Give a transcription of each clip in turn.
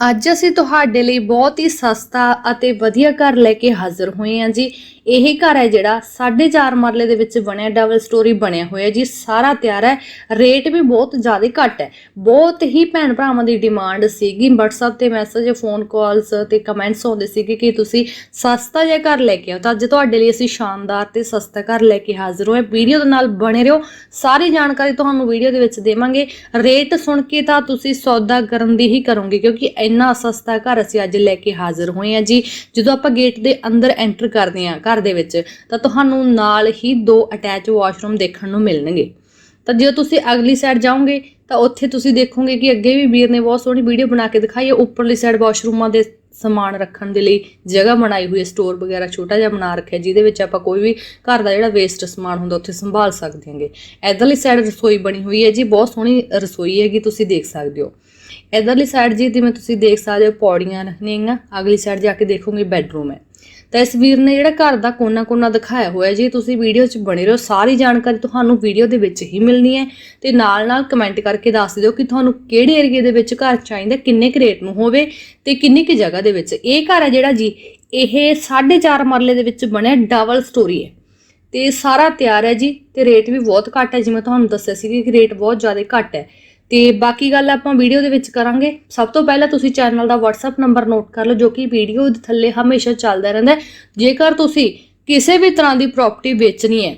ਅੱਜ ਅਸੀਂ ਤੁਹਾਡੇ ਲਈ ਬਹੁਤ ਹੀ ਸਸਤਾ ਅਤੇ ਵਧੀਆ ਘਰ ਲੈ ਕੇ ਹਾਜ਼ਰ ਹੋਏ ਹਾਂ ਜੀ। ਇਹ ਘਰ ਹੈ ਜਿਹੜਾ 4.5 ਮਰਲੇ ਦੇ ਵਿੱਚ ਬਣਿਆ ਡਬਲ ਸਟੋਰੀ ਬਣਿਆ ਹੋਇਆ ਜੀ। ਸਾਰਾ ਤਿਆਰ ਹੈ। ਰੇਟ ਵੀ ਬਹੁਤ ਜ਼ਿਆਦਾ ਘੱਟ ਹੈ। ਬਹੁਤ ਹੀ ਭੈਣ ਭਰਾਵਾਂ ਦੀ ਡਿਮਾਂਡ ਸੀਗੀ। WhatsApp ਤੇ ਮੈਸੇਜ ਫੋਨ ਕਾਲਸ ਤੇ ਕਮੈਂਟਸ ਆਉਂਦੇ ਸੀਗੇ ਕਿ ਤੁਸੀਂ ਸਸਤਾ ਜਿਹਾ ਘਰ ਲੈ ਕੇ ਆਓ। ਤਾਂ ਅੱਜ ਤੁਹਾਡੇ ਲਈ ਅਸੀਂ ਸ਼ਾਨਦਾਰ ਤੇ ਸਸਤਾ ਘਰ ਲੈ ਕੇ ਹਾਜ਼ਰ ਹੋਏ ਵੀਡੀਓ ਦੇ ਨਾਲ ਬਣੇ ਰਹੋ। ਸਾਰੀ ਜਾਣਕਾਰੀ ਤੁਹਾਨੂੰ ਵੀਡੀਓ ਦੇ ਵਿੱਚ ਦੇਵਾਂਗੇ। ਰੇਟ ਸੁਣ ਕੇ ਤਾਂ ਤੁਸੀਂ ਸੌਦਾ ਕਰਨ ਦੀ ਹੀ ਕਰੋਗੇ, ਕਿਉਂਕਿ ਇੰਨਾ ਸਸਤਾ ਘਰ ਅਸੀਂ ਅੱਜ ਲੈ ਕੇ ਹਾਜ਼ਰ ਹੋਏ ਹਾਂ ਜੀ। ਜਦੋਂ ਆਪਾਂ ਗੇਟ ਦੇ ਅੰਦਰ ਐਂਟਰ ਕਰਦੇ ਹਾਂ ਘਰ ਦੇ ਵਿੱਚ, ਤਾਂ ਤੁਹਾਨੂੰ ਨਾਲ ਹੀ ਦੋ ਅਟੈਚ ਵਾਸ਼ਰੂਮ ਦੇਖਣ ਨੂੰ ਮਿਲਣਗੇ। ਤਾਂ ਜੇ ਤੁਸੀਂ ਅਗਲੀ ਸਾਈਡ ਜਾਓਗੇ, ਤਾਂ ਉੱਥੇ ਤੁਸੀਂ ਦੇਖੋਗੇ ਕਿ ਅੱਗੇ ਵੀ ਵੀਰ ਨੇ ਬਹੁਤ ਸੋਹਣੀ ਵੀਡੀਓ ਬਣਾ ਕੇ ਦਿਖਾਈ ਹੈ। ਉੱਪਰਲੀ ਸਾਈਡ ਵਾਸ਼ਰੂਮਾਂ ਦੇ ਸਮਾਨ ਰੱਖਣ ਦੇ ਲਈ ਜਗ੍ਹਾ ਬਣਾਈ ਹੋਈ ਹੈ ਸਟੋਰ ਵਗੈਰਾ ਛੋਟਾ ਜਿਹਾ ਬਣਾ ਰੱਖਿਆ, ਜਿਹਦੇ ਵਿੱਚ ਆਪਾਂ ਕੋਈ ਵੀ ਘਰ ਦਾ ਜਿਹੜਾ ਵੇਸਟ ਸਮਾਨ ਹੁੰਦਾ, ਉੱਥੇ ਸੰਭਾਲ ਸਕਦੇ ਹਾਂਗੇ। ਇਧਰਲੀ ਸਾਈਡ ਰਸੋਈ ਬਣੀ ਹੋਈ ਹੈ ਜੀ, ਬਹੁਤ ਸੋਹਣੀ ਰਸੋਈ ਹੈਗੀ, ਤੁਸੀਂ ਦੇਖ ਸਕਦੇ ਹੋ। ਇਧਰਲੀ ਸਾਈਡ ਜੀ ਜਿਵੇਂ ਤੁਸੀਂ ਦੇਖ ਸਕਦੇ ਹੋ, ਪੌੜੀਆਂ ਰੱਖਣੀਆਂ ਅਗਲੀ ਸਾਈਡ ਜਾ ਕੇ ਦੇਖੋਗੇ ਬੈੱਡਰੂਮ ਹੈ। ਤਾਂ ਇਸ ਵੀਰ ਨੇ ਜਿਹੜਾ ਘਰ ਦਾ ਕੋਨਾ-ਕੋਨਾ ਦਿਖਾਇਆ ਹੋਇਆ ਜੀ, ਤੁਸੀਂ ਵੀਡੀਓ 'ਚ ਬਣੇ ਰਹੋ, ਸਾਰੀ ਜਾਣਕਾਰੀ ਤੁਹਾਨੂੰ ਵੀਡੀਓ ਦੇ ਵਿੱਚ ਹੀ ਮਿਲਣੀ ਹੈ। ਤੇ ਨਾਲ-ਨਾਲ ਕਮੈਂਟ ਕਰਕੇ ਦੱਸ ਦਿਓ ਕਿ ਤੁਹਾਨੂੰ ਕਿਹੜੇ ਏਰੀਏ ਦੇ ਵਿੱਚ ਘਰ ਚਾਹੀਦਾ, ਕਿੰਨੇ ਕੁ ਰੇਟ ਨੂੰ ਹੋਵੇ ਤੇ ਕਿੰਨੀ ਕੁ ਜਗ੍ਹਾ ਦੇ ਵਿੱਚ। ਇਹ ਘਰ ਹੈ ਜਿਹੜਾ ਜੀ, ਇਹ 4.5 ਮਰਲੇ ਦੇ ਵਿੱਚ ਬਣਿਆ ਡਬਲ ਸਟੋਰੀ ਹੈ। ਤੇ ਸਾਰਾ ਤਿਆਰ ਹੈ ਜੀ, ਤੇ ਰੇਟ ਵੀ ਬਹੁਤ ਘੱਟ ਹੈ, ਜਿਵੇਂ ਤੁਹਾਨੂੰ ਦੱਸਿਆ ਸੀ ਕਿ ਰੇਟ ਬਹੁਤ ਜ਼ਿਆਦਾ ਘੱਟ ਹੈ। ਤੇ ਬਾਕੀ ਗੱਲ ਆਪਾਂ ਵੀਡੀਓ ਦੇ ਵਿੱਚ ਕਰਾਂਗੇ। ਸਭ ਤੋਂ ਪਹਿਲਾਂ ਤੁਸੀਂ ਚੈਨਲ ਦਾ WhatsApp ਨੰਬਰ ਨੋਟ ਕਰ ਲਓ, ਜੋ ਕਿ ਵੀਡੀਓ ਦੇ ਥੱਲੇ ਹਮੇਸ਼ਾ ਚੱਲਦਾ ਰਹਿੰਦਾ ਹੈ। ਜੇਕਰ ਤੁਸੀਂ ਕਿਸੇ ਵੀ ਤਰ੍ਹਾਂ ਦੀ ਪ੍ਰਾਪਰਟੀ ਵੇਚਣੀ ਹੈ,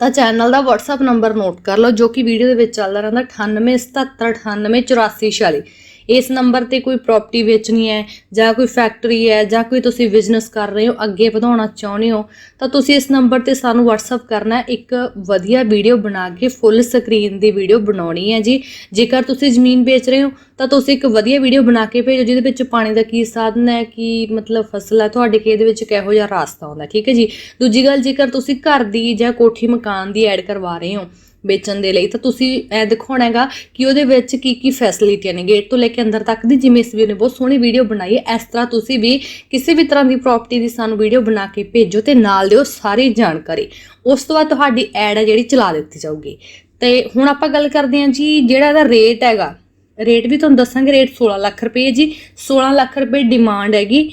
ਤਾਂ ਚੈਨਲ ਦਾ WhatsApp ਨੰਬਰ ਨੋਟ ਕਰ ਲਓ, ਜੋ ਕਿ ਵੀਡੀਓ ਦੇ ਵਿੱਚ ਚੱਲਦਾ ਰਹਿੰਦਾ 9877988446 ਇਸ ਨੰਬਰ ਤੇ ਕੋਈ ਪ੍ਰਾਪਰਟੀ ਵੇਚਣੀ ਹੈ ਜਾਂ ਕੋਈ ਫੈਕਟਰੀ ਹੈ ਜਾਂ ਕੋਈ ਤੁਸੀਂ ਬਿਜ਼ਨਸ ਕਰ ਰਹੇ ਹੋ, ਅੱਗੇ ਵਧਾਉਣਾ ਚਾਹੁੰਦੇ ਹੋ, ਤਾਂ ਤੁਸੀਂ ਇਸ ਨੰਬਰ ਤੇ ਸਾਨੂੰ WhatsApp ਕਰਨਾ ਹੈ। ਇੱਕ ਵਧੀਆ ਵੀਡੀਓ ਬਣਾ ਕੇ ਫੁੱਲ ਸਕਰੀਨ ਦੀ ਵੀਡੀਓ ਬਣਾਉਣੀ ਹੈ ਜੀ। ਜੇਕਰ ਤੁਸੀਂ ਜ਼ਮੀਨ ਵੇਚ ਰਹੇ ਹੋ, ਤਾਂ ਤੁਸੀਂ ਇੱਕ ਵਧੀਆ ਵੀਡੀਓ ਬਣਾ ਕੇ ਭੇਜੋ, ਜਿਹਦੇ ਵਿੱਚ ਪਾਣੀ ਦਾ ਕੀ ਸਾਧਨ ਹੈ, ਕੀ ਮਤਲਬ ਫਸਲ ਹੈ, ਤੁਹਾਡੇ ਖੇਤ ਵਿੱਚ ਕਿਹੋ ਜਿਹਾ ਰਾਸਤਾ ਆਉਂਦਾ, ਠੀਕ ਹੈ ਜੀ। ਦੂਜੀ ਗੱਲ, ਜੇਕਰ ਤੁਸੀਂ ਘਰ ਦੀ ਜਾਂ ਕੋਠੀ ਮਕਾਨ ਦੀ ਐਡ ਕਰਵਾ ਰਹੇ ਹੋ ਵੇਚਣ ਦੇ ਲਈ ਤਾਂ ਤੁਸੀਂ ਇਹ ਦਿਖਾਉਣਾ ਹੈਗਾ ਕਿ ਉਹਦੇ ਵਿੱਚ ਕੀ ਕੀ ਫੈਸਿਲਿਟੀਆਂ ਨੇ। ਗੇਟ ਤੋਂ ਲੈ ਕੇ ਅੰਦਰ ਤੱਕ ਦੀ ਜਿਵੇਂ ਇਸ ਵੀਰ ਨੇ ਬਹੁਤ ਸੋਹਣੀ ਵੀਡੀਓ ਬਣਾਈ ਹੈ। ਇਸ ਤਰ੍ਹਾਂ ਤੁਸੀਂ ਵੀ ਕਿਸੇ ਵੀ ਤਰ੍ਹਾਂ ਦੀ ਪ੍ਰਾਪਰਟੀ ਦੀ ਸਾਨੂੰ ਵੀਡੀਓ ਬਣਾ ਕੇ ਭੇਜੋ ਤੇ ਨਾਲ ਦਿਓ ਸਾਰੀ ਜਾਣਕਾਰੀ। ਉਸ ਤੋਂ ਬਾਅਦ ਤੁਹਾਡੀ ਐਡ ਹੈ ਜਿਹੜੀ ਚਲਾ ਦਿੱਤੀ ਜਾਊਗੀ। ਤੇ ਹੁਣ ਆਪਾਂ ਗੱਲ ਕਰਦੇ ਹਾਂ ਜੀ, ਜਿਹੜਾ ਇਹਦਾ ਰੇਟ ਹੈਗਾ। ਰੇਟ ਵੀ ਤੁਹਾਨੂੰ ਦੱਸਾਂਗੇ ਰੇਟ 16 ਲੱਖ ਰੁਪਏ ਜੀ। 16 ਲੱਖ ਰੁਪਏ ਡਿਮਾਂਡ ਹੈਗੀ।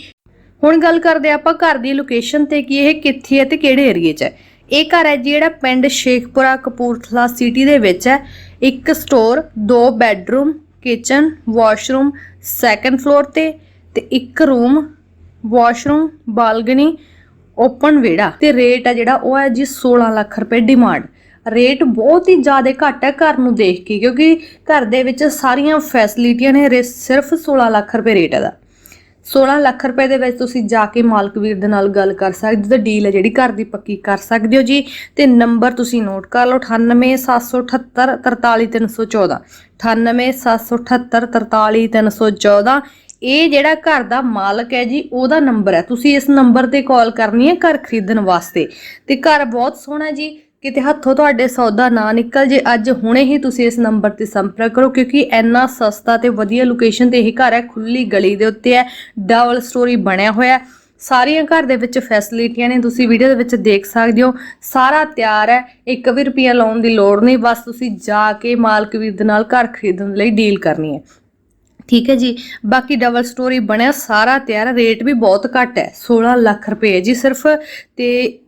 ਹੁਣ ਗੱਲ ਕਰਦੇ ਹਾਂ ਆਪਾਂ ਘਰ ਦੀ ਲੋਕੇਸ਼ਨ ਤੇ ਕਿ ਇਹ ਕਿੱਥੇ ਹੈ ਤੇ ਕਿਹੜੇ ਏਰੀਏ 'ਚ ਹੈ। ਇਹ ਘਰ ਹੈ ਜਿਹੜਾ ਪਿੰਡ ਸ਼ੇਖਪੁਰਾ ਕਪੂਰਥਲਾ ਸਿਟੀ ਦੇ ਵਿੱਚ ਹੈ। ਇੱਕ ਸਟੋਰ ਦੋ bedroom kitchen washroom second floor ਤੇ ਤੇ ਇੱਕ ਰੂਮ ਵਾਸ਼ਰੂਮ ਬਾਲਗਨੀ ਓਪਨ ਵਿਹੜਾ। ਤੇ ਰੇਟ ਹੈ ਜਿਹੜਾ ਉਹ ਹੈ ਜੀ 16 ਲੱਖ ਰੁਪਏ ਡਿਮਾਂਡ ਰੇਟ ਬਹੁਤ ਹੀ ਜ਼ਿਆਦਾ ਘੱਟ ਹੈ ਘਰ ਨੂੰ ਦੇਖ ਕੇ, ਕਿਉਂਕਿ ਘਰ ਦੇ ਵਿੱਚ ਸਾਰੀਆਂ ਫੈਸਿਲਿਟੀਆਂ ਨੇ, ਰੇ- ਸਿਰਫ 16 ਲੱਖ ਰੁਪਏ ਰੇਟ ਹੈ ਦਾ 16 ਲੱਖ ਰੁਪਏ ਦੇ ਵਿੱਚ ਤੁਸੀਂ ਜਾ ਕੇ ਮਾਲਕ ਵੀਰ ਦੇ ਨਾਲ ਗੱਲ ਕਰ ਸਕਦੇ ਹੋ ਤੇ ਡੀਲ ਹੈ ਜਿਹੜੀ ਘਰ ਦੀ ਪੱਕੀ ਕਰ ਸਕਦੇ ਹੋ ਜੀ। ਤੇ ਨੰਬਰ ਤੁਸੀਂ ਨੋਟ ਕਰ ਲਓ 98778 43314 98778 43314 ਇਹ ਜਿਹੜਾ ਘਰ ਦਾ ਮਾਲਕ ਹੈ ਜੀ, ਉਹਦਾ ਨੰਬਰ ਹੈ। ਤੁਸੀਂ ਇਸ ਨੰਬਰ ਤੇ ਕਾਲ ਕਰਨੀ ਹੈ ਘਰ ਖਰੀਦਣ ਵਾਸਤੇ। ਤੇ ਘਰ ਬਹੁਤ ਸੋਹਣਾ ਜੀ। ਕਿਤੇ ਹੱਥੋਂ ਤੁਹਾਡੇ ਸੌਦਾ ਨਾ ਨਿਕਲ ਜੇ, ਅੱਜ ਹੁਣੇ ਹੀ ਤੁਸੀਂ ਇਸ ਨੰਬਰ ਤੇ ਸੰਪਰਕ ਕਰੋ, ਕਿਉਂਕਿ ਇੰਨਾ ਸਸਤਾ ਤੇ ਵਧੀਆ ਲੋਕੇਸ਼ਨ ਤੇ ਇਹ ਘਰ ਹੈ, ਖੁੱਲੀ ਗਲੀ ਦੇ ਉੱਤੇ ਹੈ ਡਬਲ ਸਟੋਰੀ ਬਣਿਆ ਹੋਇਆ ਹੈ। ਸਾਰੀਆਂ ਘਰ ਦੇ ਵਿੱਚ ਫੈਸਿਲਿਟੀਆਂ ਨੇ, ਤੁਸੀਂ ਵੀਡੀਓ ਦੇ ਵਿੱਚ ਦੇਖ ਸਕਦੇ ਹੋ, ਸਾਰਾ ਤਿਆਰ ਹੈ, ਇੱਕ ਵੀ ਰੁਪਿਆ ਲਾਉਣ ਦੀ ਲੋੜ ਨਹੀਂ, ਬਸ ਤੁਸੀਂ ਜਾ ਕੇ ਮਾਲਕ ਵੀਰ ਦੇ ਨਾਲ ਘਰ ਖਰੀਦਣ ਲਈ ਡੀਲ ਕਰਨੀ ਹੈ। ਠੀਕ ਹੈ ਜੀ, ਬਾਕੀ ਡਬਲ ਸਟੋਰੀ ਬਣਿਆ, ਸਾਰਾ ਤਿਆਰ ਰੇਟ ਵੀ ਬਹੁਤ ਘੱਟ ਹੈ 16 ਲੱਖ ਰੁਪਏ ਜੀ ਸਿਰਫ, ਤੇ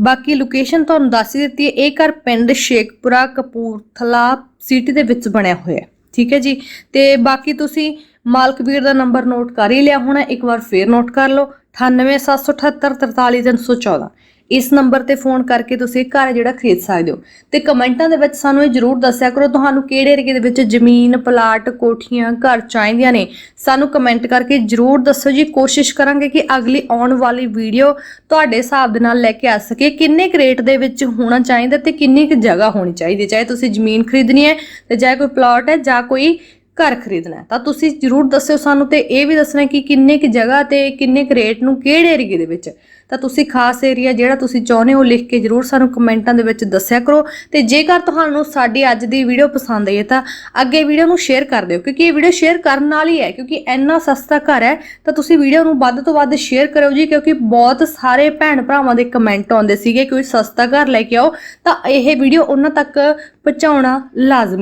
ਬਾਕੀ ਲੋਕੇਸ਼ਨ ਤੁਹਾਨੂੰ ਦੱਸ ਹੀ ਦਿੱਤੀ ਹੈ, ਇਹ ਘਰ ਪਿੰਡ ਸ਼ੇਖਪੁਰਾ ਕਪੂਰਥਲਾ ਸਿਟੀ ਦੇ ਵਿੱਚ ਬਣਿਆ ਹੋਇਆ ਹੈ। ਠੀਕ ਹੈ ਜੀ? ਤੇ ਬਾਕੀ ਤੁਸੀਂ ਮਾਲਕ ਵੀਰ ਦਾ ਨੰਬਰ ਨੋਟ ਕਰ ਹੀ ਲਿਆ ਹੋਣਾ ਇੱਕ ਵਾਰ ਫੇਰ ਨੋਟ ਕਰ ਲਓ। 98778 43314 ਇਸ ਨੰਬਰ ਤੇ ਫੋਨ ਕਰਕੇ ਤੁਸੀਂ ਘਰ ਜਿਹੜਾ ਖਰੀਦ ਸਕਦੇ ਹੋ। ਤੇ ਕਮੈਂਟਾਂ ਦੇ ਵਿੱਚ ਸਾਨੂੰ ਇਹ ਜਰੂਰ ਦੱਸਿਆ ਕਰੋ, ਤੁਹਾਨੂੰ ਕਿਹੜੇ ਏਰੀਏ ਦੇ ਵਿੱਚ ਜ਼ਮੀਨ, ਪਲਾਟ, ਕੋਠੀਆਂ, ਘਰ ਚਾਹੀਦੀਆਂ ਨੇ, ਸਾਨੂੰ ਕਮੈਂਟ ਕਰਕੇ ਜਰੂਰ ਦੱਸੋ ਜੀ। ਕੋਸ਼ਿਸ਼ ਕਰਾਂਗੇ ਕਿ ਅਗਲੀ ਆਉਣ ਵਾਲੀ ਵੀਡੀਓ ਤੁਹਾਡੇ ਹਿਸਾਬ ਦੇ ਨਾਲ ਲੈ ਕੇ ਆ ਸਕੇ ਕਿੰਨੇ ਕੁ ਰੇਟ ਦੇ ਵਿੱਚ ਹੋਣਾ ਚਾਹੀਦਾ ਤੇ ਕਿੰਨੀ ਕੁ ਜਗ੍ਹਾ ਹੋਣੀ ਚਾਹੀਦੀ ਹੈ। ਚਾਹੇ ਤੁਸੀਂ ਜ਼ਮੀਨ ਖਰੀਦਣੀ ਹੈ ਤੇ ਚਾਹੇ ਕੋਈ ਪਲਾਟ ਹੈ ਜਾਂ ਕੋਈ ਘਰ ਖਰੀਦਣਾ ਤਾਂ ਤੁਸੀਂ ਜਰੂਰ ਦੱਸਿਓ ਸਾਨੂੰ ਤੇ ਇਹ ਵੀ ਦੱਸਣਾ ਕਿ ਕਿੰਨੇ ਕੁ ਜਗ੍ਹਾ ਤੇ ਕਿੰਨੇ ਕੁ ਰੇਟ ਨੂੰ ਕਿਹੜੇ ਏਰੀਏ ਦੇ ਵਿੱਚ। ਤਾਂ ਤੁਸੀਂ ਖਾਸ ਏਰੀਆ ਜਿਹੜਾ ਤੁਸੀਂ ਚਾਹੁੰਦੇ ਹੋ ਲਿਖ ਕੇ ਜਰੂਰ ਸਾਨੂੰ ਕਮੈਂਟਾਂ ਦੇ ਵਿੱਚ ਦੱਸਿਆ ਕਰੋ। ਤੇ ਜੇਕਰ ਤੁਹਾਨੂੰ ਸਾਡੀ ਅੱਜ ਦੀ ਵੀਡੀਓ ਪਸੰਦ ਆਈ ਹੈ ਤਾਂ ਅੱਗੇ ਵੀਡੀਓ ਨੂੰ ਸ਼ੇਅਰ ਕਰ ਦਿਓ, ਕਿਉਂਕਿ ਇਹ ਵੀਡੀਓ ਸ਼ੇਅਰ ਕਰਨ ਨਾਲ ਹੀ ਹੈ, ਕਿਉਂਕਿ ਇੰਨਾ ਸਸਤਾ ਘਰ ਹੈ। ਤਾਂ ਤੁਸੀਂ ਵੀਡੀਓ ਨੂੰ ਵੱਧ ਤੋਂ ਵੱਧ ਸ਼ੇਅਰ ਕਰੋ ਜੀ, ਕਿਉਂਕਿ ਬਹੁਤ ਸਾਰੇ ਭੈਣ ਭਰਾਵਾਂ ਦੇ ਕਮੈਂਟ ਆਉਂਦੇ ਸੀਗੇ ਕੋਈ ਸਸਤਾ ਘਰ ਲੈ ਕੇ ਆਓ। ਤਾਂ ਇਹ ਵੀਡੀਓ ਉਹਨਾਂ ਤੱਕ ਪਹੁੰਚਾਉਣਾ ਲਾਜ਼ਮੀ